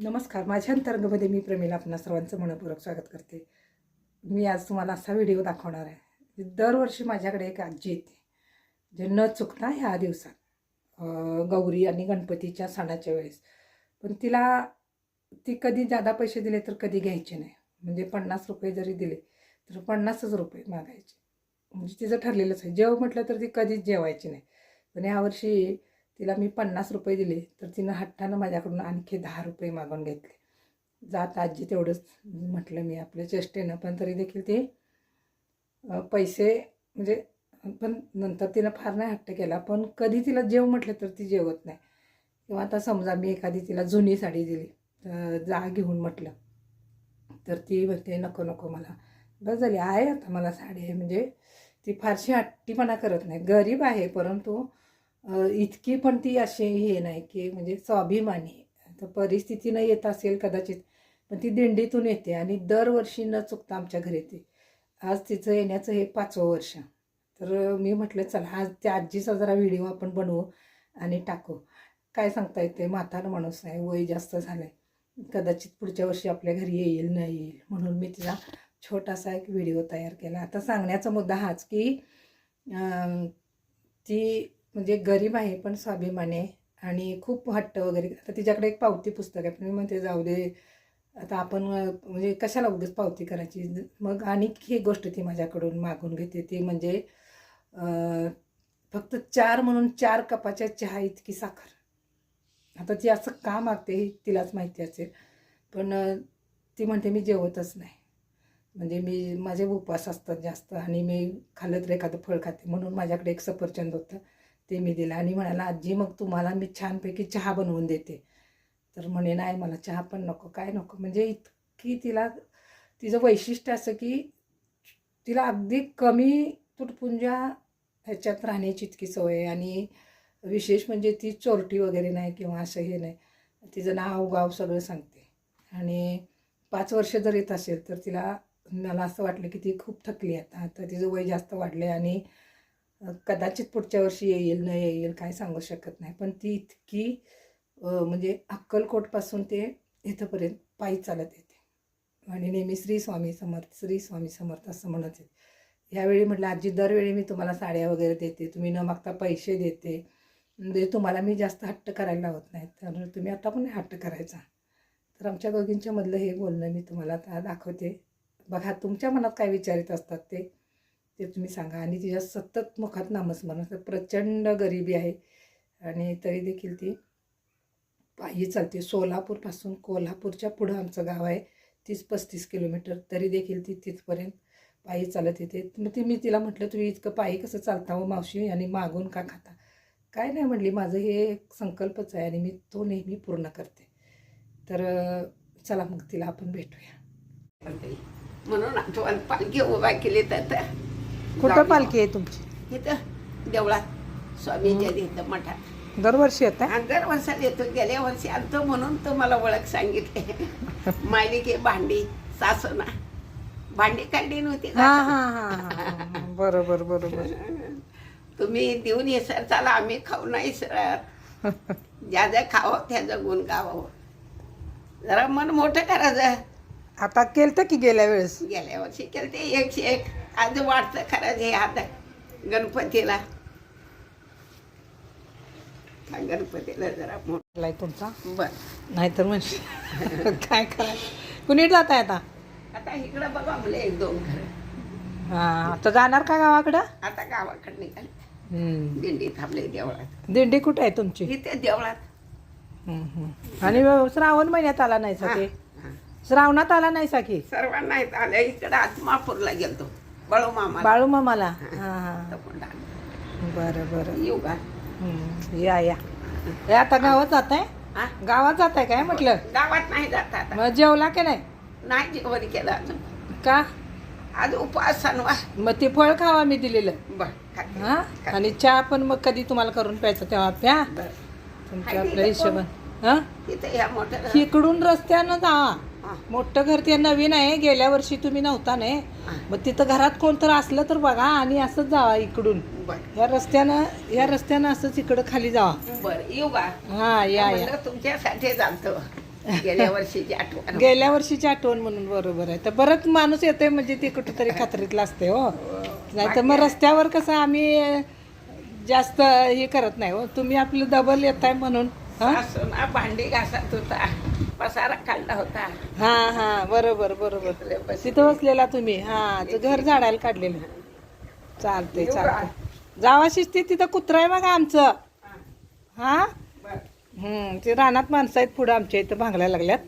नमस्कार. माझ्या अंतरंगामध्ये मी प्रमिला आपणा सर्वांचं मनपूर्वक स्वागत करते. मी आज तुम्हाला असा व्हिडिओ दाखवणार आहे. दरवर्षी माझ्याकडे एक आजी येते जे न चुकता ह्या दिवसात गौरी आणि गणपतीच्या सणाच्या वेळेस. पण तिला ती कधी जादा पैसे दिले तर कधी घ्यायचे नाही. म्हणजे पन्नास रुपये जरी दिले तर पन्नासच रुपये मागायचे. म्हणजे तिचं ठरलेलंच आहे. जेव म्हटलं तर ती कधीच जेवायची नाही. पण यावर्षी तिला मी पन्नास रुपये दिले तर तिनं हट्टानं माझ्याकडून आणखी दहा रुपये मागून घेतले. जात आजी तेवढंच म्हटलं मी आपल्या चेष्टेनं पण तरी देखील ते पैसे म्हणजे पण नंतर तिनं फार नाही हट्ट केला पण कधी तिला जेव म्हटलं तर ती जेवत नाही. किंवा आता समजा मी एखादी तिला जुनी साडी दिली तर जा घेऊन म्हटलं तर ती म्हणते नको नको मला. बस झाली आहे आता मला साडी आहे म्हणजे ती फारशी हट्टीपणा करत नाही. गरीब आहे परंतु इतकी पण ती अशी हे नाही की म्हणजे स्वाभिमानी आहे. परिस्थिती परिस्थितीनं येत असेल कदाचित पण ती दिंडीतून येते आणि दरवर्षी न चुकता आमच्या घरी येते. आज तिचं येण्याचं हे पाचवं वर्ष. तर मी म्हटलं चला आज त्या आजीचा जरा व्हिडिओ आपण बनवू आणि टाकू. काय सांगता येते म्हातार माणूस आहे वय जास्त झालं आहे कदाचित पुढच्या वर्षी आपल्या घरी येईल नाही येईल म्हणून मी तिला छोटासा एक व्हिडिओ तयार केला. आता सांगण्याचा मुद्दा हाच की ती म्हणजे गरीब आहे पण स्वाभिमानी आहे. आणि खूप हट्ट वगैरे. आता तिच्याकडे एक पावती पुस्तक आहे. पण मी म्हणते जाऊ दे. आता आपण म्हणजे कशाला उगीच पावती करायची? मग आणखी ही गोष्ट ती माझ्याकडून मागून घेते. ती म्हणजे फक्त चार म्हणून चार कपाच्या चहा इतकी साखर. आता ती असं का मागते हे तिलाच माहिती असेल. पण ती म्हणते मी जेवतच नाही. म्हणजे मी माझे उपवास असतात जास्त आणि मी खाल्लं तर एखादं फळ खाते म्हणून माझ्याकडे एक सफरचंद होतं. ते मी दिलं. आणि म्हणाला आजी मग तुम्हाला मी छानपैकी चहा बनवून देते. तर म्हणे नाही मला चहा पण नको काय नको. म्हणजे इतकी तिला तिचं वैशिष्ट्य असं की तिला अगदी कमी तुटपुंजा ह्याच्यात राहण्याची इतकी सवय आहे. आणि विशेष म्हणजे ती चोरटी वगैरे नाही किंवा असं हे नाही. तिचं नाव गाव सगळं सांगते. आणि पाच वर्ष जर येत असेल तर तिला मला असं वाटलं की ती खूप थकली आता. आता तिचं वय जास्त वाढलं आहे आणि कदाचित पुढच्या वर्षी येईल न येईल काय सांगू शकत नाही. पण ती इतकी म्हणजे अक्कलकोटपासून ते इथंपर्यंत पायी चालत येते. आणि नेहमी श्री स्वामी समर्थ श्री स्वामी समर्थ असं म्हणत येते ह्यावेळी म्हटलं आजी दरवेळी मी तुम्हाला साड्या वगैरे देते. तुम्ही न मागता पैसे देते. म्हणजे तुम्हाला मी जास्त हट्ट करायला लावत नाही. तर तुम्ही आता पण हट्ट करायचा. तर आमच्या दोघींच्यामधलं हे बोलणं मी तुम्हाला आता दाखवते. बघा तुमच्या मनात काय विचारित असतात ते? ते तुम्ही सांगा. आणि तिच्या सतत मुखात नामस्मरण असतं. प्रचंड गरिबी आहे. आणि तरी देखील ती पायी चालते. सोलापूरपासून कोल्हापूरच्या पुढं आमचं गाव आहे. तीस पस्तीस किलोमीटर. तरी देखील ती तिथपर्यंत पायी चालत येते. मग ती मी तिला म्हटलं तुम्ही इतकं पायी कसं चालता हो मावशी? आणि मागून का खाता? काय नाही म्हटली माझं हे एक संकल्पच आहे आणि मी तो नेहमी पूर्ण करते. तर चला मग तिला आपण भेटूया. म्हणून आठवण पालखी उभा केली तर तर. कुठं. पालखी आहे तुमची? इथं देवळात. स्वामीच्या इथं मठात. दरवर्षी येत आणि दर वर्षाला येतो. गेल्या वर्षी आलतो म्हणून तो मला ओळख सांगितले. मालिके भांडी सासना भांडी काढली नव्हती हा? हा हा बरोबर बरोबर. तुम्ही देऊन येसाल चला आम्ही खाऊ नाही सर. ज्या ज्या खावं त्याचं गुण गावावं. जरा मन मोठं करायचं आता केलतं की गेल्या वेळेस? गेल्या वर्षी केलं ते एकशे एक. आज वाटतं खरं हे आता गणपतीला. हा गणपतीला जरा मोठं. लाय तुमचा? बर. नाहीतर म्हणजे काय करा? कुणी जात आहे आता? आता इकडं बघा आपले एक दोन घर. हा आता जाणार का गावाकडं? आता गावाकडे निघाले. हम्म. दिंडी थांबले देवळात. दिंडी कुठे आहे तुमची? इथे देवळात. हम्म, हम्म. आणि श्रावण महिन्यात आला नाही हा, हा. श्रावणात आला नाही की सर्वांना इथं आलं इकडं आत्मापूरला गेलतो. बळू मामा बाळू मामाला? हा. हा बरं बरं. येऊ का? हम्म, या या. हे आता गावात जात आहे हा? गावात जात आहे काय म्हटलं? गावात नाही जात आता. मग जेवला की नाही? नाही जेवण केलं अजून. का? आज उपवास सणवा मग ते फळ खावा मी दिलेलं. बर खाते. हा? आणि चहा पण मग कधी तुम्हाला करून प्यायचं तेव्हा प्या बर. तुमच्या आपल्या हिशोबान. हा? या मोठ्या इकडून रस्त्यानं जा. हा. मोठं घर ते नवीन आहे गेल्या वर्षी तुम्ही नव्हता नाही हा. मग तिथं घरात कोणतं असलं तर बघा आणि असंच जावा इकडून. या रस्त्यानं या रस्त्यानं असंच इकडं खाली जावा. बर येऊ का हा या या. तुमच्यासाठी जातो. गेल्या वर्षीची आठवण. गेल्या वर्षीची आठवण म्हणून बरोबर आहे. तर बरंच माणूस येतोय म्हणजे ते कुठेतरी खात्रीतलं असते हो. नाही तर मग रस्त्यावर कसं आम्ही जास्त हे करत नाही हो. तुम्ही आपलं डबल येत आहे म्हणून भांडी घासत होता. पसारा काढला होता. हा हा बरोबर बरोबर. तिथं बसलेला तुम्ही. हा ते घर झाडायला काढलेलं. चालते चालते जावा शिस्ती तिथं कुत्रा आहे बघा आमचं. हा. हम्म ते रानात माणसं आहेत पुढं आमच्या इथं भांगलायला लागल्यात.